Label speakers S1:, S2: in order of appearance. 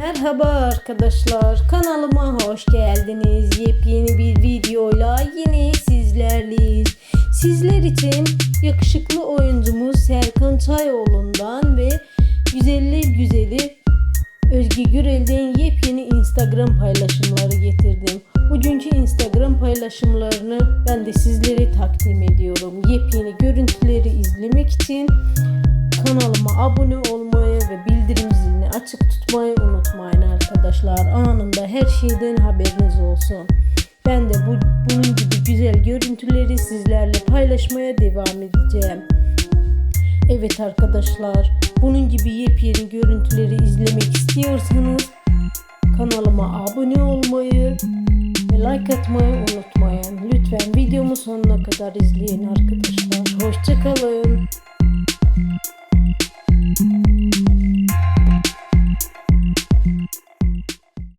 S1: Merhaba arkadaşlar kanalıma hoş geldiniz. Yepyeni bir videoyla yine sizlerleyiz. Sizler için yakışıklı oyuncumuz Serkan Çayoğlu'ndan ve güzeller güzeli Özge Gürel'den yepyeni Instagram paylaşımları getirdim. Bugünkü Instagram paylaşımlarını ben de sizlere takdim ediyorum. Yepyeni görüntüleri izlemek için kanalıma abone olmayı ve bildirim zilini açık tutmayı unutmayın arkadaşlar. Anında her şeyden haberiniz olsun. Ben de bu, bunun gibi güzel görüntüleri sizlerle paylaşmaya devam edeceğim. Evet arkadaşlar, bunun gibi yepyeni görüntüleri izlemek istiyorsanız kanalıma abone olmayı ve like atmayı unutmayın. Lütfen videomu sonuna kadar izleyin arkadaşlar. Hoşçakalın.